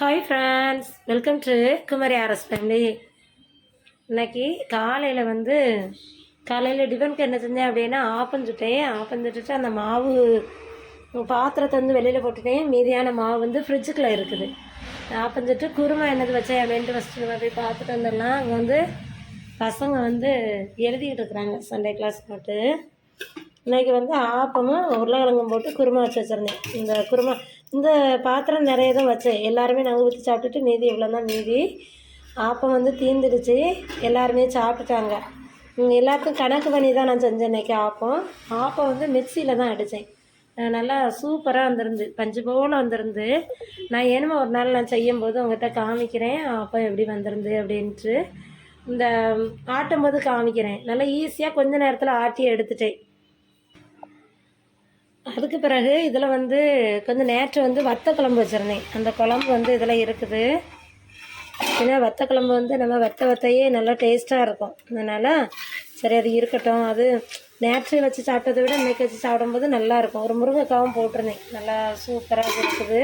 Hi friends welcome to Kumari RS family இன்னைக்கு காலையில் வந்து காலையில் டிஃபனுக்கு என்ன செஞ்சேன் அப்படின்னா ஆப்பம் சுட்டேன். ஆப்பம் சுட்டுட்டு அந்த மாவு பாத்திரத்தை வந்து வெளியில் போட்டுட்டேன். மீதியான மாவு வந்து ஃப்ரிட்ஜுக்குள்ளே இருக்குது. ஆப்பம் சுட்டு குருமா என்னது வச்சேன் அப்படின்ட்டு ஃபஸ்ட்டு நம்ம போய் பார்த்துட்டு வந்துடலாம். அங்கே வந்து பசங்க வந்து எழுதிக்கிட்டு இருக்கிறாங்க. சண்டே கிளாஸ் போட்டு. இன்னைக்கு வந்து ஆப்பமும் உருளைக்கிழங்கும் போட்டு குருமா வச்சு வச்சுருந்தேன். இந்த குருமா இந்த பாத்திரம் நிறைய தான் வச்சேன். எல்லாருமே நாங்கள் ஊற்றி சாப்பிட்டுட்டு மீதி இவ்வளோ தான் மீதி. ஆப்பம் வந்து தீந்துடுச்சு. எல்லாருமே சாப்பிட்டுட்டாங்க. ம், எல்லாருக்கும் கணக்கு பண்ணி தான் நான் செஞ்சேன் இன்றைக்கி ஆப்பம். ஆப்பம் வந்து மிக்சியில் தான் அடித்தேன் நல்லா சூப்பராக வந்திருந்து பஞ்சு போல் வந்திருந்து. நான் என்னமோ ஒரு நாள் நான் செய்யும்போது உங்கள்கிட்ட காமிக்கிறேன். ஆப்பம் எப்படி வந்திருந்து அப்படின்ட்டு. இந்த ஆட்டும் போது காமிக்கிறேன். நல்லா ஈஸியாக கொஞ்ச நேரத்தில் ஆட்டி எடுத்துட்டேன். அதுக்கு பிறகு இதில் வந்து கொஞ்சம் நேற்று வந்து வத்த குழம்பு வச்சுருந்தேன். அந்த குழம்பு வந்து இதில் இருக்குது. ஏன்னா வத்த குழம்பு வந்து நம்ம வத்த வத்தையே நல்லா டேஸ்ட்டாக இருக்கும். அதனால் சரி அது இருக்கட்டும். அது நேற்று வச்சு சாப்பிட்டதை விட இன்றைக்கி வச்சு சாப்பிடும்போது நல்லாயிருக்கும் ஒரு முருங்கைக்காவும் போட்டிருந்தேன். நல்லா சூப்பராக இருக்குது.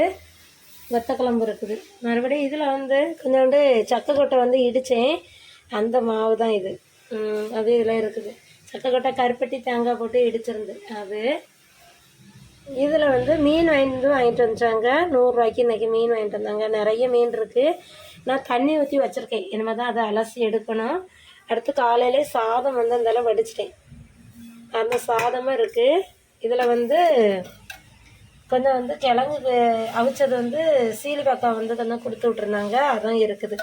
வத்த குழம்பு இருக்குது. மறுபடியும் இதில் வந்து கொஞ்சோண்டு சக்கை கொட்டை வந்து இடித்தேன் அந்த மாவு தான் இது. அது இதில் இருக்குது. சக்கை கொட்டை கருப்பட்டி தேங்காய் போட்டு இடிச்சிருந்து அது இதில் வந்து மீன் வாங்கிட்டு வாங்கிட்டு வந்துட்டாங்க. நூறுரூவாய்க்கு இன்றைக்கி மீன் வாங்கிட்டு வந்தாங்க. நிறைய மீன் இருக்குது நான் தண்ணி ஊற்றி வச்சுருக்கேன். இனிமேல் தான் அதை அலசி எடுக்கணும். அடுத்து காலையிலே சாதம் வந்து அந்த வடிச்சிட்டேன். அந்த சாதமும் இருக்குது இதில் வந்து கொஞ்சம் வந்து கிழங்கு அவிச்சது வந்து சீலிபாக்கா வந்து கொஞ்சம் கொடுத்து விட்ருந்தாங்க அதான் இருக்குது.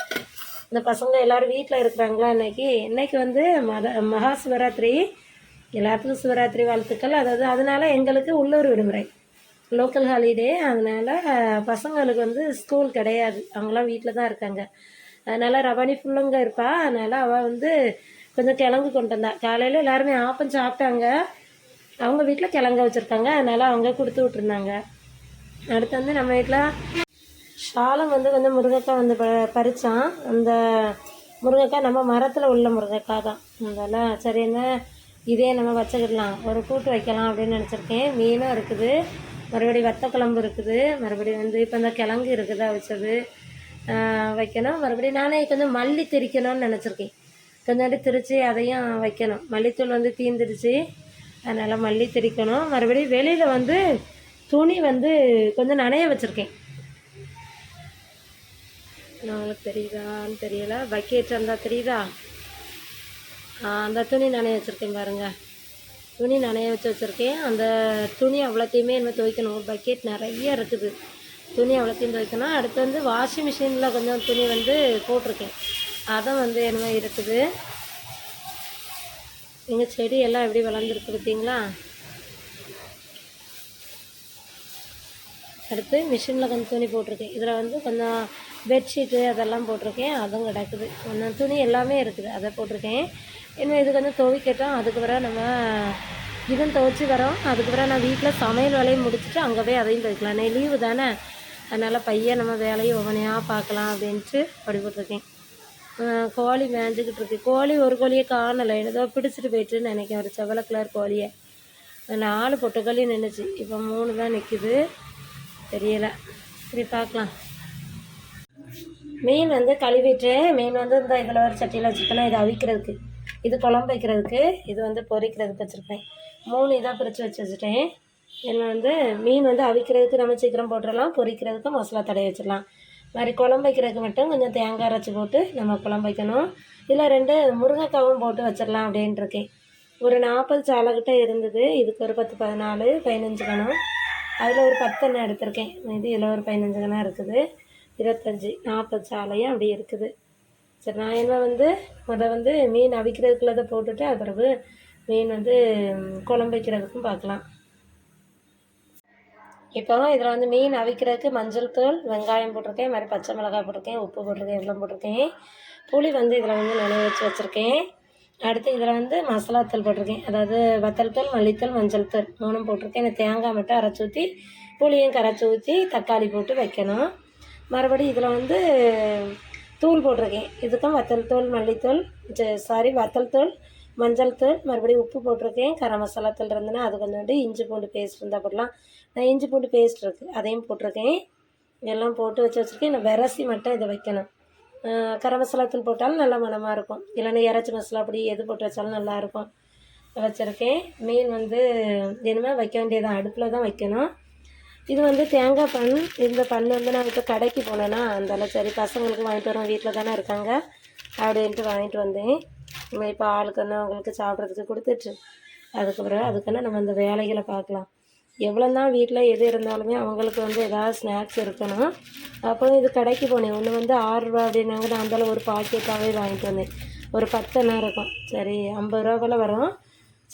இந்த பசங்க எல்லோரும் வீட்டில் இருக்கிறாங்களா இன்னைக்கு? இன்னைக்கு வந்து மத மகா சிவராத்திரி. எல்லாத்துக்கும் சிவராத்திரி வாழ்த்துக்கள். அதாவது அதனால எங்களுக்கு உள்ளூர் விடுமுறை. லோக்கல் ஹாலிடே அதனால் பசங்களுக்கு வந்து ஸ்கூல் கிடையாது. அவங்களாம் வீட்டில் தான் இருக்காங்க. அதனால் ரவானி ஃபுல்லுங்க இருப்பா. அதனால் அவள் வந்து கொஞ்சம் கிழங்கு கொண்டு வந்தா. காலையில் எல்லாருமே ஆப்பம் சாப்பிட்டாங்க. அவங்க வீட்டில் கிழங்க வச்சுருக்காங்க. அதனால் அவங்க கொடுத்து விட்ருந்தாங்க அடுத்து வந்து நம்ம வீட்டில் சாலம் வந்து கொஞ்சம் முருங்கைக்காய் வந்து ப பறித்தான் அந்த முருங்கைக்காய் நம்ம மரத்தில் உள்ள முருங்கைக்காய் தான். அதெல்லாம் சரி என்ன இதே நம்ம வச்சுக்கிடலாம். ஒரு கூட்டு வைக்கலாம் அப்படின்னு நினச்சிருக்கேன். மீனும் இருக்குது. மறுபடி வத்த குழம்பு இருக்குது. மறுபடி வந்து இப்போ இந்த கிழங்கு இருக்குதா வச்சது வைக்கணும். மறுபடி நானே கொஞ்சம் மல்லி திரிக்கணும்னு நினச்சிருக்கேன். கொஞ்சாண்டி திரித்து அதையும் வைக்கணும். மல்லித்தூள் வந்து தீந்துருச்சு அதனால் மல்லி திரிக்கணும். மறுபடியும் வெளியில் வந்து துணி வந்து கொஞ்சம் நனைய வச்சுருக்கேன். உங்களுக்கு தெரியுதான்னு தெரியலை. பக்கெட் இருந்தால் தெரியுதா? அந்த துணி நனைய வச்சுருக்கேன் பாருங்கள் துணி நனைய வச்சு வச்சுருக்கேன். அந்த துணி அவ்வளோத்தையுமே என்ன துவைக்கணும். பக்கெட் நிறைய இருக்குது. துணி அவ்வளோத்தையும் துவைக்கணும். அடுத்து வந்து வாஷிங் மிஷினில் கொஞ்சம் துணி வந்து போட்டிருக்கேன். அதை வந்து என்னமோ இருக்குது. எங்கள் செடி எல்லாம் எப்படி வளர்ந்துருக்கு பார்த்தீங்களா? அடுத்து மிஷினில் கொஞ்சம் துணி போட்டிருக்கேன். இதில் வந்து கொஞ்சம் பெட்ஷீட்டு அதெல்லாம் போட்டிருக்கேன். அதுவும் கிடக்குது. கொஞ்சம் துணி எல்லாமே இருக்குது. அதை போட்டிருக்கேன். இன்னும் இது கொஞ்சம் துவைக்கட்டும் அதுக்கு பிறகு நம்ம இதுவும் துவைச்சி வரோம். அதுக்கு பிறகு நான் வீட்டில் சமையல் வேலையும் முடிச்சுட்டு அங்கே போய் அதையும் துவைக்கலாம் நான் லீவு தானே. அதனால் பையன் நம்ம வேலையை ஒவ்வொன்றையாக பார்க்கலாம் அப்படின்ட்டு படிப்பட்டுருக்கேன் கோழி மேய்ஞ்சிக்கிட்டு இருக்கு. கோழி ஒரு கோழியை காணலை. ஏதோ பிடிச்சிட்டு போயிட்டுன்னு நினைக்கிறேன். ஒரு செவல கலர் கோழியை. நாலு பொட்டுக்கோழி நின்றுச்சு இப்போ மூணு தான் நிற்குது தெரியலை. சரி பார்க்கலாம். மீன் வந்து கழுவிட்டு மீன் வந்து இந்த இதில் ஒரு சட்டியில் வச்சுக்கணும் இதை அவிக்கிறதுக்கு. இது குழம்பு வைக்கிறதுக்கு இது வந்து பொரிக்கிறதுக்கு வச்சுருக்கேன். மூணு இதாக பிரித்து வச்சு வச்சுட்டேன். என்ன வந்து மீன் வந்து அவிக்கிறதுக்கு நம்ம சீக்கிரம் போட்டுடலாம் பொரிக்கிறதுக்கு மசாலா தடவி வச்சிடலாம். மாதிரி குழம்பு வைக்கிறதுக்கு மட்டும் கொஞ்சம் தேங்காய் அரைச்சி போட்டு நம்ம குழம்பு வைக்கணும். இல்லை ரெண்டு முருங்கைக்காவும் போட்டு வச்சிடலாம் அப்படின்ட்டுருக்கேன் ஒரு நாற்பது சாலைக்கிட்ட இருந்தது. இதுக்கு ஒரு பத்து பதினாலு பதினஞ்சு கணம். அதில் ஒரு பத்து எண்ணெய் எடுத்திருக்கேன். இது இதில் ஒரு பதினஞ்சு கணம் இருக்குது. இருபத்தஞ்சி நாற்பது சாலையும் அப்படி இருக்குது. சரி நான் என்ன வந்து முத வந்து மீன் அவிக்கிறதுக்குள்ளதை போட்டுட்டு அது பிறகு மீன் வந்து குழம்பு வைக்கிறதுக்கும் பார்க்கலாம். இப்போ இதில் வந்து மீன் அவிக்கிறதுக்கு மஞ்சள் தூள் வெங்காயம் போட்டிருக்கேன் மாதிரி பச்சை மிளகாய் போட்டிருக்கேன் உப்பு போட்டிருக்கேன் எல்லாம் போட்டிருக்கேன். புளி வந்து இதில் வந்து நினைவு வச்சு வச்சுருக்கேன். அடுத்து இதில் வந்து மசாலா தூள் போட்டிருக்கேன். அதாவது வத்தல் தூள் மல்லித்தூள் மஞ்சள் தூள் மூணும் போட்டிருக்கேன். இந்த தேங்காய் மட்டும் அரைச்சி ஊற்றி புளியும் கரைச்சி ஊற்றி தக்காளி போட்டு வைக்கணும். மறுபடியும் இதில் வந்து தூள் போட்டிருக்கேன். இதுக்கும் வத்தல் தூள் மல்லித்தூள் சாரி வத்தல் தூள் மஞ்சள் தூள் மறுபடியும் உப்பு போட்டிருக்கேன். கரம் மசாலா தூள் இருந்ததுன்னா அது கொஞ்சோண்டு இஞ்சி பூண்டு பேஸ்ட் இருந்தால் போடலாம். நான் இஞ்சி பூண்டு பேஸ்ட் இருக்குது அதையும் போட்டிருக்கேன். எல்லாம் போட்டு வச்சு வச்சுருக்கேன். நான் விரசி மட்டும் இதை வைக்கணும். கரம் மசாலா தூள் போட்டாலும் நல்லா மணமாக இருக்கும். இல்லைன்னா இறச்சி மசாலா அப்படி எது போட்டு வச்சாலும் நல்லாயிருக்கும் வச்சுருக்கேன். மீன் வந்து இனிமேல் வைக்க வேண்டியதான் அடுப்பில் தான் வைக்கணும். இது வந்து தேங்காய் பண். இந்த பண் வந்து நான் இப்போ கடைக்கு போனேன்னா அந்தால சரி பசங்களுக்கு வாங்கிட்டு வரோம் வீட்டில் தானே இருக்காங்க. அப்படின்ட்டு வாங்கிட்டு வந்தேன். நம்ம இப்போ ஆளுக்குன்னு அவங்களுக்கு சாப்பிட்றதுக்கு கொடுத்துட்டு அதுக்கப்புறம் அதுக்கான நம்ம இந்த வேலைகளை பார்க்கலாம். எவ்வளோ தான் வீட்டில் எது இருந்தாலுமே அவங்களுக்கு வந்து ஏதாவது ஸ்நாக்ஸ் இருக்கணும் அப்புறம் இது கடைக்கு போனேன். ஒன்று வந்து ஆறுரூவா அப்படின்னாங்க. நான் அந்தால ஒரு பாக்கெட்டாகவே வாங்கிட்டு வந்தேன். ஒரு பத்தெண்ணா இருக்கும். சரி ஐம்பது ரூபா போல் வரும்.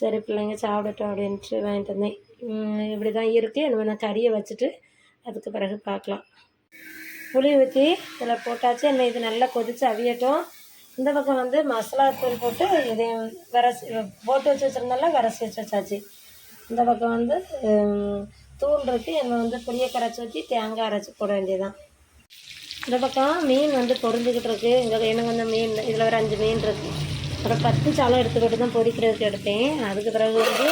சரி பிள்ளைங்க சாப்பிடட்டும் அப்படின்ட்டு வாங்கிட்டு வந்தேன். இப்படி தான் இருக்குது நம்ம நான் கறியை வச்சுட்டு அதுக்கு பிறகு பார்க்கலாம். புளி ஊற்றி இதில் போட்டாச்சு. என்ன இது நல்லா கொதித்து அவியட்டும். இந்த பக்கம் வந்து மசாலா தூள் போட்டு இதையும் விரசி போட்டு வச்சு வச்சுருந்தாலும் விரசி வச்சு வச்சாச்சு. இந்த பக்கம் வந்து தூள் இருக்குது என்ன வந்து புளியை கரைச்சி ஊற்றி தேங்காய் அரைச்சி போட வேண்டியதுதான். இந்த பக்கம் மீன் வந்து பொறிஞ்சிக்கிட்டு இருக்கு. இங்கே எனக்கு வந்து மீன் இதில் ஒரு அஞ்சு மீன் இருக்குது அப்புறம் பத்து சாலம் எடுத்துக்கிட்டு தான் பொறிக்கிறதுக்கு எடுத்தேன். அதுக்கு பிறகு வந்து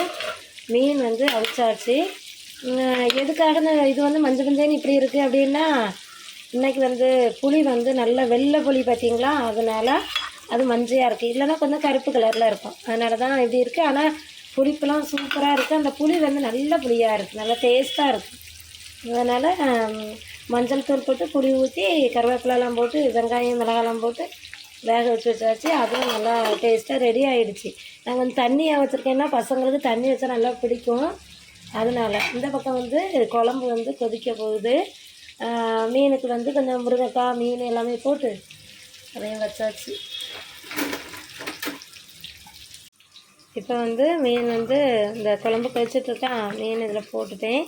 மீன் வந்து அவிச்சாச்சு. எதுக்காக இது வந்து மஞ்சள் மஞ்சள் இப்படி இருக்குது அப்படின்னா இன்றைக்கி வந்து புளி வந்து நல்ல வெள்ளை புளி பார்த்திங்களா? அதனால் அது மஞ்சையாக இருக்குது இல்லைன்னா கொஞ்சம் கருப்பு கலரில் இருக்கும். அதனால தான் இப்படி இருக்குது ஆனால் புளிப்பெல்லாம் சூப்பராக இருக்குது அந்த புளி வந்து நல்ல புளியாக இருக்குது நல்லா டேஸ்ட்டாக இருக்குது அதனால் மஞ்சள் தூள் போட்டு புளி ஊற்றி கருவேப்பிலெல்லாம் போட்டு வெங்காயம் மிளகாலாம் போட்டு வேக வச்சு வச்சாச்சு. அதுவும் நல்லா டேஸ்ட்டாக ரெடி ஆகிடுச்சு நான் வந்து தண்ணியாக வச்சுருக்கேன்னா பசங்களுக்கு தண்ணி வச்சா நல்லா பிடிக்கும். அதனால இந்த பக்கம் வந்து குழம்பு வந்து கொதிக்க போகுது. மீனுக்கு வந்து கொஞ்சம் முருங்கைக்காய் மீன் எல்லாமே போட்டு அதையும் வச்சாச்சு. இப்போ வந்து மீன் வந்து இந்த குழம்பு கழிச்சிட்ருக்கேன் மீன் இதில் போட்டுட்டேன்.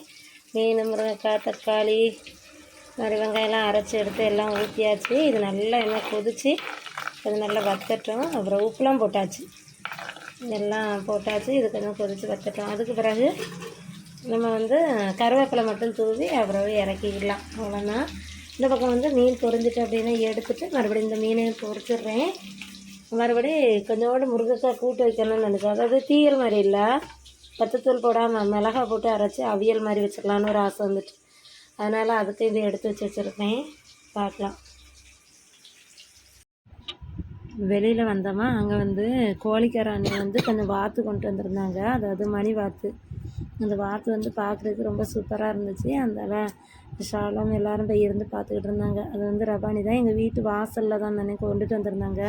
மீன் முருங்கைக்காய் தக்காளி மாதிரி வெங்காயம்லாம் அரைச்சி எடுத்து எல்லாம் ஊற்றியாச்சு இது நல்லா எண்ணெய் கொதிச்சு அது நல்லா வத்தட்டும் அப்புறம் உப்புலாம் போட்டாச்சு. எல்லாம் போட்டாச்சு. இது கொஞ்சம் கொதித்து வத்தட்டும் அதுக்கு பிறகு நம்ம வந்து கருவேப்பிலை மட்டும் தூவி அப்புறம் இறக்கிக்கலாம் அவ்வளோதான் இந்த பக்கம் வந்து மீன் பொரிஞ்சிட்டு அப்படின்னா எடுத்துட்டு மறுபடியும் இந்த மீனையும் பொரிச்சிடுறேன். மறுபடி கொஞ்சோண்டு முருங்கைக்காய் கூட்டு வைக்கணும்னு நினைக்கிறோம் அதாவது தீயல் மாதிரி இல்லை. பத்துத்தூள் போடாமல் மிளகா போட்டு அரைச்சி அவியல் மாதிரி வச்சுக்கலான்னு ஒரு ஆசை வந்துட்டு. அதனால் அதுக்கு இதை எடுத்து வச்சு வச்சுருக்கேன். பார்க்கலாம். வெளியில் வந்தோமா அங்கே வந்து கோழிக்கார அண்ணி வந்து கொஞ்சம் வாத்து கொண்டு வந்திருந்தாங்க. அதாவது மணி வாத்து. அந்த வாத்து வந்து பார்க்குறதுக்கு ரொம்ப சூப்பராக இருந்துச்சு. அதனால் சாலம் எல்லோரும் போய் இருந்து பார்த்துக்கிட்டு இருந்தாங்க. அது வந்து ரபானி தான் எங்கள் வீட்டு வாசலில் தான் தானே கொண்டுட்டு வந்திருந்தாங்க.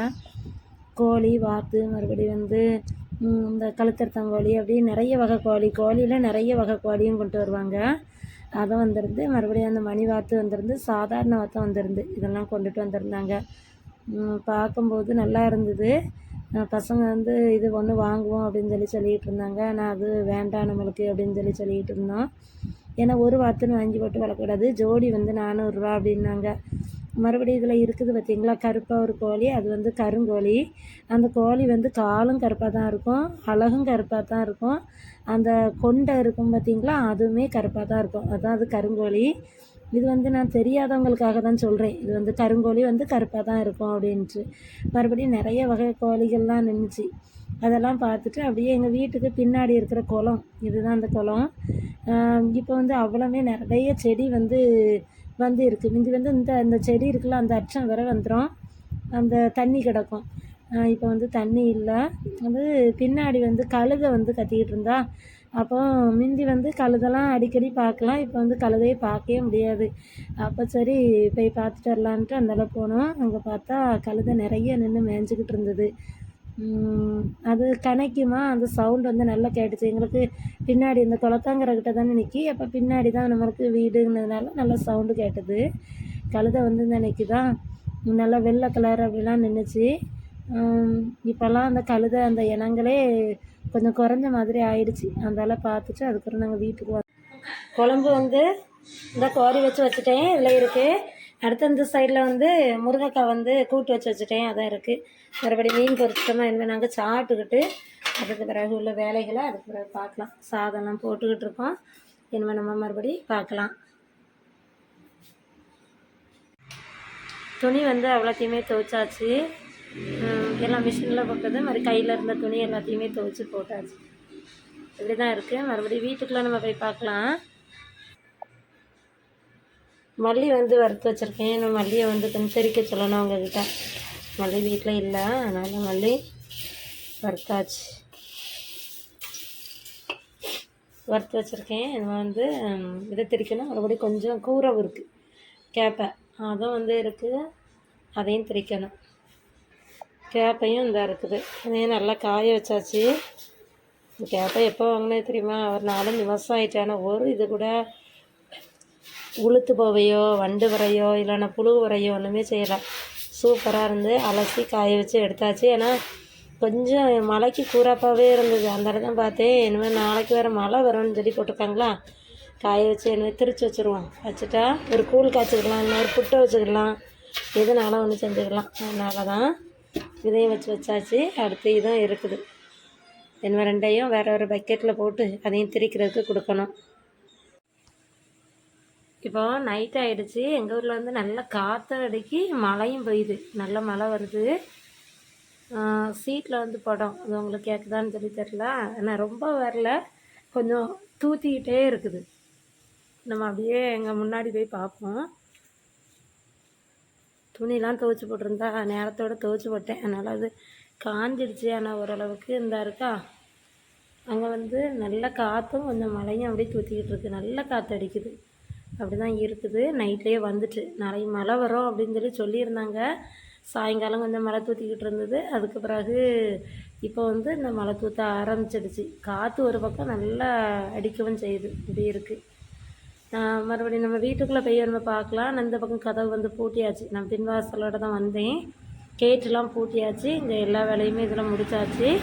கோழி வாத்து மறுபடி வந்து இந்த கழுத்தர்த்தங்கோழி அப்படி நிறைய வகை கோழி. கோழியில் நிறைய வகை கோழியும் கொண்டு வருவாங்க. அதை வந்திருந்து மறுபடியும் அந்த மணி வாத்து வந்திருந்து சாதாரண வாத்தம் வந்திருந்து இதெல்லாம் கொண்டுட்டு வந்திருந்தாங்க. பார்க்கும்போது நல்லா இருந்தது. பசங்க வந்து இது ஒன்று வாங்குவோம் அப்படின்னு சொல்லி சொல்லிகிட்டு இருந்தாங்க. ஆனால் அது வேண்டாம் நம்மளுக்கு அப்படின்னு சொல்லி சொல்லிகிட்டு இருந்தோம். ஏன்னா ஒரு வாத்துன்னு வாங்கி போட்டு வளர்க்கக்கூடாது. ஜோடி வந்து நானூறுரூவா அப்படின்னாங்க. மறுபடியும் இதில் இருக்குது பார்த்தீங்களா கருப்பாக ஒரு கோழி அது வந்து கருங்கோழி. அந்த கோழி வந்து காலும் கருப்பாக தான் இருக்கும் அழகும் கருப்பாக தான் இருக்கும். அந்த கொண்டை இருக்கும் பார்த்தீங்களா அதுவுமே கருப்பாக தான் இருக்கும். அதான் அது கருங்கோழி. இது வந்து நான் தெரியாதவங்களுக்காக தான் சொல்கிறேன் இது வந்து கருங்கோழி வந்து கருப்பாக தான் இருக்கும் அப்படின்ட்டு. மறுபடியும் நிறைய வகை கோழிகள்லாம் நின்றுச்சு அதெல்லாம் பார்த்துட்டு அப்படியே எங்கள் வீட்டுக்கு பின்னாடி இருக்கிற குளம். இதுதான் அந்த குளம். இப்போ வந்து அவ்வளோமே நிறைய செடி வந்து வந்து இருக்குது முந்தி வந்து இந்த அந்த செடி இருக்குல்ல அந்த அச்சம் வர வந்துடும் அந்த தண்ணி கிடக்கும். இப்போ வந்து தண்ணி இல்லை. வந்து பின்னாடி வந்து கழுதை வந்து கத்திக்கிட்டு இருந்தா அப்போ முந்தி வந்து கழுதெல்லாம் அடிக்கடி பார்க்கலாம். இப்போ வந்து கழுதையை பார்க்கவே முடியாது. அப்போ சரி போய் பார்த்துட்டு வரலான்ட்டு அந்தால போனோம். அங்கே பார்த்தா கழுதை நிறைய நின்று மேய்ஞ்சிக்கிட்டு இருந்தது. அது கணைக்குமா அந்த சவுண்ட் வந்து நல்லா கேட்டுச்சு. எங்களுக்கு பின்னாடி இந்த குளத்தாங்கரக்கிட்ட தானே நிற்கி அப்போ பின்னாடி தான் நம்மளுக்கு வீடுங்கிறதுனால நல்லா சவுண்டு கேட்டது. கழுதை வந்து இந்த தான் நல்லா வெள்ளை கலர் அப்படிலாம் நின்றுச்சு இப்போல்லாம் அந்த கழுதை அந்த இனங்களே கொஞ்சம் குறைஞ்ச மாதிரி ஆயிடுச்சு. அதனால பார்த்துட்டு அதுக்கப்புறம் நாங்கள் வீட்டுக்கு வரோம் குழம்பு வந்து இந்த கோரி வச்சு வச்சுட்டேன். இதில் இருக்குது அடுத்து இந்த சைடில் வந்து முருங்கைக்காய் வந்து கூட்டு வச்சு வச்சுட்டேன். அதான் இருக்குது மறுபடியும் மீன் பொரிச்சிட்டோமா இனிமேல் நாங்கள் சாப்பிட்டுக்கிட்டு அதுக்கு பிறகு உள்ள வேலைகளை அதுக்கு பிறகு பார்க்கலாம். சாதம்லாம் போட்டுக்கிட்டு இருக்கோம். இனிமேல் நம்ம மறுபடி பார்க்கலாம். துணி வந்து அவ்வளோத்தையுமே துவைச்சாச்சு. எல்லாம் மிஷினில் போட்டது மாதிரி கையில் இருந்த துணி எல்லாத்தையுமே துவைச்சி போட்டாச்சு. இப்படி தான் இருக்குது மறுபடியும் வீட்டுக்குள்ளே நம்ம போய் பார்க்கலாம். மல்லி வந்து வறுத்து வச்சுருக்கேன். நான் மல்லியை வந்து கொஞ்சம் தெறிக்க சொல்லணும் அவங்கக்கிட்ட மல்லி வீட்டில் இல்லை. அதனால் மல்லி வறுத்தாச்சு. வறுத்து வச்சுருக்கேன். இது வந்து இதை திரிக்கணும். மறுபடியும் கொஞ்சம் கூரவு இருக்குது கேப்பை. அதுவும் வந்து இருக்குது அதையும் திரிக்கணும். கேப்பையும் இந்த இருக்குது. இதையும் நல்லா காய வச்சாச்சு. இந்த கேப்பை எப்போ வாங்கினது தெரியுமா? ஒரு நாலஞ்சு மாதம் ஆயிட்டு. ஆனால் ஒரு இது கூட உளுத்து போவையோ வண்டு வரையோ இல்லைன்னா புழு வரையோ ஒன்றுமே செய்யலை. சூப்பராக இருந்து அலசி காய வச்சு எடுத்தாச்சு. ஏன்னா கொஞ்சம் மழைக்கு கூறாப்பாகவே இருந்தது. அந்த இடம் தான் பார்த்தேன். இனிமேல் நாளைக்கு வேறு மழை வரும்னு சொல்லி போட்டிருக்காங்களா? காய வச்சு இனிமேல் திரிச்சு வச்சுருவோம். வச்சுட்டா ஒரு கூழ் காய்ச்சிக்கலாம் இல்லை ஒரு புட்டை வச்சுக்கலாம். எதுனாலும் ஒன்று செஞ்சுக்கலாம். அதனால தான் இதையும் வச்சு வச்சாச்சு. அடுத்து இதுவும் இருக்குது. என்ன ரெண்டையும் வேறு ஒரு பக்கெட்டில் போட்டு அதையும் திரிக்கிறதுக்கு கொடுக்கணும். இப்போ நைட் ஆகிடுச்சு எங்கள் ஊரில் வந்து நல்ல காற்று அடிக்கி மழையும் பெய்யுது. நல்ல மழை வருது. சீட்டில் வந்து படம். அது உங்களுக்கு கேட்குதான்னு சொல்லி தெரில ஆனால் ரொம்ப வரல. கொஞ்சம் தூத்திக்கிட்டே இருக்குது. நம்ம அப்படியே எங்கள் முன்னாடி போய் பார்ப்போம். துணிலாம் துவைச்சி போட்டிருந்தா நேரத்தோட துவைச்சி போட்டேன். அதனால் அது காஞ்சிடுச்சு. ஆனால் ஓரளவுக்கு இந்த இருக்கா? அங்கே வந்து நல்ல காற்றும் கொஞ்சம் மழையும் அப்படியே தூத்திக்கிட்டு இருக்கு. நல்ல காற்று அடிக்குது. அப்படி தான் இருக்குது. நைட்லேயே வந்துட்டு. நாளைக்கு மழை வரும் அப்படின்னு சொல்லி சொல்லியிருந்தாங்க. சாயங்காலம் கொஞ்சம் மழை தூத்திக்கிட்டு இருந்தது. அதுக்கு பிறகு இப்போ வந்து இந்த மழை தூத்த ஆரம்பிச்சிடுச்சு. காற்று ஒரு பக்கம் நல்லா அடிக்கவும் செய்யுது. இப்படி இருக்குது மறுபடியும் நம்ம வீட்டுக்குள்ளே போய் நம்ம பார்க்கலாம். நான் இந்த பக்கம் கதவு வந்து பூட்டியாச்சு. நான் பின்வாசலோட தான் வந்தேன். கேட்டெலாம் பூட்டியாச்சு. இங்கே எல்லா வேலையுமே இதெல்லாம் முடிச்சாச்சு.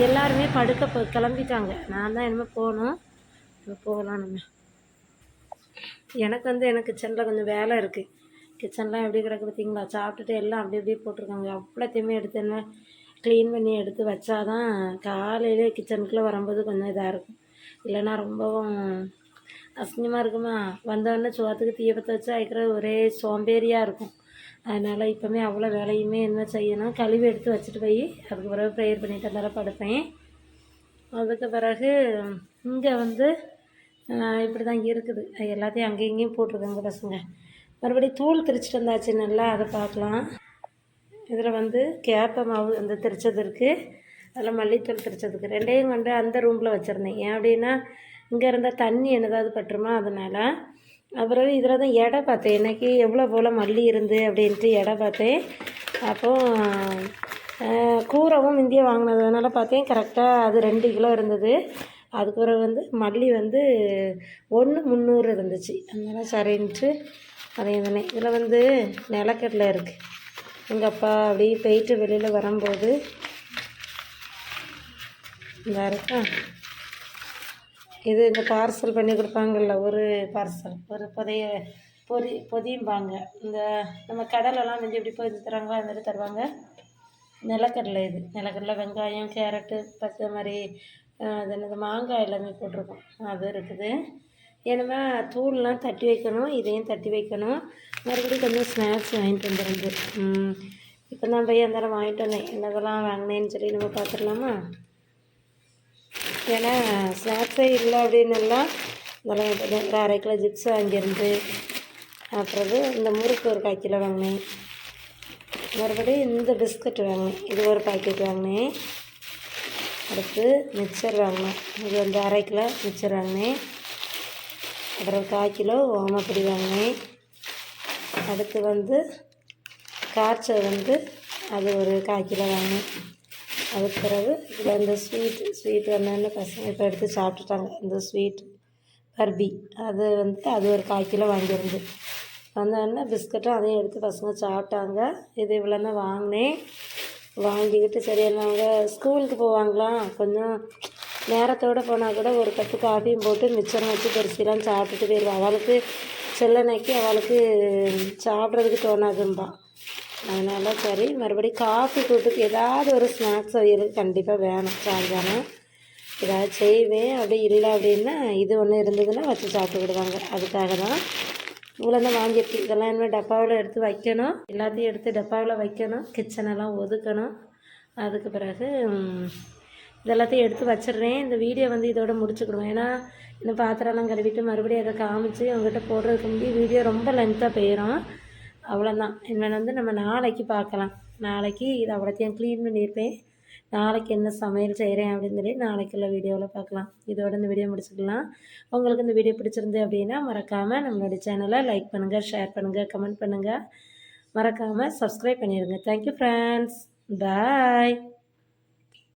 எல்லாருமே படுக்க போ- கிளம்பிட்டாங்க. நான் தான் என்னமோ போகணும். இப்போ போகலாம் நம்ம. எனக்கு வந்து எனக்கு கிச்சனில் கொஞ்சம் வேலை இருக்குது கிச்சன்லாம் எப்படி கிடக்கு பார்த்தீங்களா? சாப்பிட்டுட்டு எல்லாம் அப்படி அப்படியே போட்டிருக்காங்க. அவ்வளோத்தையுமே எடுத்து என்ன க்ளீன் பண்ணி எடுத்து வச்சாதான் காலையிலே கிச்சனுக்குள்ளே வரும்போது கொஞ்சம் இதாக இருக்கும். இல்லைன்னா ரொம்பவும் அசிங்கமாக இருக்குமா? வந்தோடனே சோத்துக்கு தீய பற்ற வச்சு வைக்கிறது ஒரே சோம்பேறியாக இருக்கும். அதனால் இப்போமே அவ்வளோ வேலையுமே என்ன செய்யணும்? கழுவி எடுத்து வச்சுட்டு போய் அதுக்கு பிறகு ப்ரேயர் பண்ணிட்டு வந்தால படுப்பேன். அதுக்கு பிறகு இங்கே வந்து இப்படி தான் இருக்குது. எல்லாத்தையும் அங்கேயும் இங்கேயும் போட்டிருக்காங்க பசங்க. மறுபடியும் தூள் திரிச்சிட்டு வந்தாச்சு. நல்லா அதை பார்க்கலாம். இதில் வந்து கேப்ப மாவு அந்த திரிச்சது இருக்குது அதில் மல்லித்தூள் திரிச்சதுக்கு. ரெண்டையும் கொண்டு அந்த ரூமில் வச்சுருந்தேன். ஏன் அப்படின்னா இங்கே இருந்தால் தண்ணி என்னதாவது பட்டுருமா அதனால்? அப்புறம் இதில் தான் எடை பார்த்தேன். இன்னைக்கு எவ்வளோ போல் மல்லி இருந்து அப்படின்ட்டு எடை பார்த்தேன். அப்போ கூரவும் இந்தியா வாங்கினதுனால பார்த்தேன். கரெக்டாக அது ரெண்டு கிலோ இருந்தது. அதுக்கு பிறகு வந்து மல்லி வந்து ஒன்று முந்நூறு இருந்துச்சு. அதனால் சரின்ட்டு அதே தானே. இதில் வந்து நிலக்கடலை இருக்குது எங்கள் அப்பா அப்படியே போயிட்டு வெளியில் வரும்போது இதாக இருக்கா இது இந்த பார்சல் பண்ணி கொடுப்பாங்கல்ல ஒரு பார்சல் ஒரு புதைய பொதி பொதியும்பாங்க. இந்த நம்ம கடலெல்லாம் வந்து எப்படி பொதி தராங்களோ அது மாதிரி தருவாங்க. நிலக்கடலை இது. நிலக்கடலை வெங்காயம் கேரட்டு பச்சை மாதிரி அது என்னது மாங்காய் எல்லாமே போட்டிருக்கோம். அது இருக்குது. ஏன்னா தூள்லாம் தட்டி வைக்கணும் இதையும் தட்டி வைக்கணும். மறுபடியும் கொஞ்சம் ஸ்நாக்ஸ் வாங்கிட்டு வந்துருந்து இப்போ தான் போய் அந்த வாங்கிட்டு வந்தேன். என்னதெல்லாம் வாங்கினேன்னு சொல்லி நம்ம பார்த்துடலாமா? ஏன்னா ஸ்நாக்ஸே இல்லை அப்படின்னெல்லாம் ஒரு அரை கிலோ ஜிப்ஸ் வாங்கியிருந்து அப்புறம் இந்த முறுக்கு ஒரு கால் கிலோ வாங்கினேன். மறுபடியும் இந்த பிஸ்கட் வாங்கினேன். இது ஒரு பாக்கெட் வாங்கினேன். அடுத்து மிக்சர் வாங்கினேன். இது வந்து அரை கிலோ மிக்சர் வாங்கினேன். அப்புறம் கால் கிலோ ஓமப்பொடி வாங்கினேன். அடுத்து வந்து காய்ச்சல் வந்து அது ஒரு கால் கிலோ வாங்கினேன். அதுக்கு பிறகு இதில் இந்த ஸ்வீட் ஸ்வீட் என்னென்னு பசங்க இப்போ எடுத்து சாப்பிட்டுட்டாங்க. இந்த ஸ்வீட் பர்பி அது வந்து அது ஒரு கால் கிலோ வாங்கியிருந்து. வந்தோடனே பிஸ்கட்டும் அதையும் எடுத்து பசங்க சாப்பிட்டாங்க. இது இவ்வளோன்னா வாங்கினேன். வாங்கிக்கிட்டு சரி அவங்க ஸ்கூலுக்கு போவாங்களாம் கொஞ்சம் நேரத்தோடு போனால் கூட ஒரு கப்பு காஃபியும் போட்டு மிச்சம் வச்சு பெருசிலாம் சாப்பிட்டுட்டு போயிடுவாள் அவளுக்கு செல்லனைக்கு அவளுக்கு சாப்பிட்றதுக்கு தோணாதும்பா. அதனால் சரி மறுபடியும் காஃபி கூட்டுக்கு ஏதாவது ஒரு ஸ்நாக்ஸ் அவியலுக்கு கண்டிப்பாக வேணும். சாயங்காலம் ஏதாவது செய்வேன். அப்படி இல்லை அப்படின்னா இது ஒன்று இருந்ததுன்னா வச்சு சாப்பிட்டுக்கிடுவாங்க அதுக்காக தான். இவ்வளோ தான் வாங்கியிருக்கு. இதெல்லாம் இனிமேல் டப்பாவில் எடுத்து வைக்கணும். எல்லாத்தையும் எடுத்து டப்பாவில் வைக்கணும். கிச்சனெல்லாம் ஒதுக்கணும். அதுக்கு பிறகு இதெல்லாத்தையும் எடுத்து வச்சிடுறேன். இந்த வீடியோ வந்து இதோட முடிச்சுக்கிடுவோம் ஏன்னா இன்னும் பாத்திரம்லாம் கழுவிட்டு மறுபடியும் அதை காமிச்சு அவங்ககிட்ட போடுறதுக்கு முன்னாடி வீடியோ ரொம்ப லென்த்தாக போயிடும் அவ்வளோதான் இனிமேல் வந்து நம்ம நாளைக்கு பார்க்கலாம். நாளைக்கு இது அவ்வளோத்தையும் க்ளீன் பண்ணியிருப்பேன். நாளைக்கு என்ன சமையல் செய்கிறேன் அப்படின்னு சொல்லி நாளைக்குள்ள வீடியோவில் பார்க்கலாம். இதோட இந்த வீடியோ முடிச்சுக்கலாம். உங்களுக்கு இந்த வீடியோ பிடிச்சிருந்து அப்படின்னா மறக்காமல் நம்மளுடைய சேனலை லைக் பண்ணுங்கள் ஷேர் பண்ணுங்கள் கமெண்ட் பண்ணுங்கள் மறக்காமல் சப்ஸ்கிரைப் பண்ணிடுங்க தேங்க்யூ ஃப்ரெண்ட்ஸ் பாய்